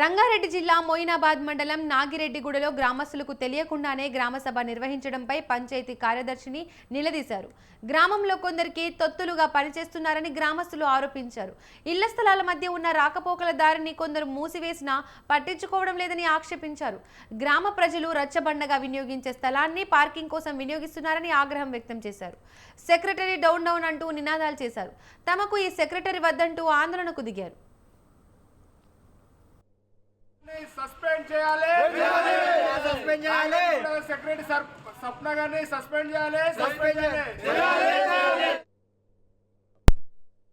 రంగారెడ్డి జిల్లా మోయినాబాద్ మండలం నాగిరెడ్డిగూడలో గ్రామస్తులకు తెలియకుండానే గ్రామసభ నిర్వహించడంపై పంచాయతీ కార్యదర్శిని నిలదీశారు. గ్రామంలో కొందరికి తొత్తులుగా పనిచేస్తున్నారని గ్రామస్తులు ఆరోపించారు. ఇళ్ళ స్థలాల మధ్య ఉన్న రాకపోకల దారిని కొందరు మూసివేసినా పట్టించుకోవడం లేదని ఆక్షేపించారు. గ్రామ ప్రజలు రచ్చబండగా వినియోగించే స్థలాన్ని పార్కింగ్ కోసం వినియోగిస్తున్నారని ఆగ్రహం వ్యక్తం చేశారు. సెక్రటరీ డౌన్ డౌన్ అంటూ నినాదాలు చేశారు. తమకు ఈ సెక్రటరీ వద్దంటూ ఆందోళనకు దిగారు. సస్పెండ్ చేయాలి. సస్పెండ్ చేయాలి. సెక్రటరీ సర్ సప్న గారిని సస్పెండ్ చేయాలి. సస్పెండ్ చేయాలి.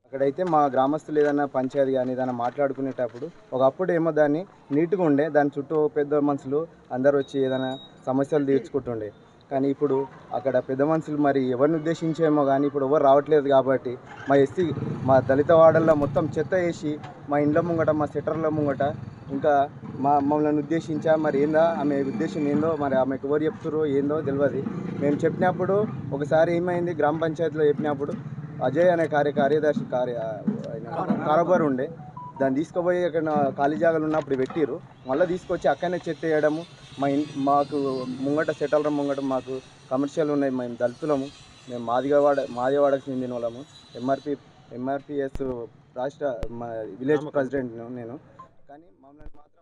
అక్కడైతే మా గ్రామస్తులు ఏదైనా పంచాయతీ కానీ ఏదైనా మాట్లాడుకునేటప్పుడు ఒకప్పుడు ఏమో దాన్ని నీట్గా ఉండే దాని చుట్టూ పెద్ద మనుషులు అందరు వచ్చి ఏదైనా సమస్యలు తీర్చుకుంటుండే. కానీ ఇప్పుడు అక్కడ పెద్ద మనుషులు మరి ఎవరిని ఉద్దేశించేమో కానీ ఇప్పుడు ఎవరు రావట్లేదు కాబట్టి మా ఎస్సీ మా దళిత వాడల్లో మొత్తం చెత్త వేసి మా ఇండ్ల ముంగట మా సెటర్ల ముంగట ఇంకా మా మమ్మల్ని ఉద్దేశించా మరి ఏందో ఆమె ఉద్దేశం ఏందో మరి ఆమెకు ఎవరు చెప్తారో ఏందో తెలియదు మేము చెప్పినప్పుడు ఒకసారి ఏమైంది గ్రామ పంచాయతీలో చెప్పినప్పుడు అజయ్ అనే కార్య కార్యదర్శి కార్య కారోబార్ ఉండే. దాన్ని తీసుకుపోయి అక్కడ ఖాళీ జాగాలు ఉన్నప్పుడు పెట్టిరు మళ్ళీ తీసుకొచ్చి అక్కడనే చెత్త వేయడము మా ఇన్ మాకు ముంగట సెటల్ ముంగట మాకు కమర్షియల్ ఉన్నాయి మేము దళితులము. మేము మాదిగవాడ మాదిగవాడకు చెందిన వాళ్ళము ఎంఆర్పి ఎంఆర్పిఎస్ రాష్ట్ర మా విలేజ్ ప్రెసిడెంట్ నేను. కానీ మమ్మల్ని మాత్రం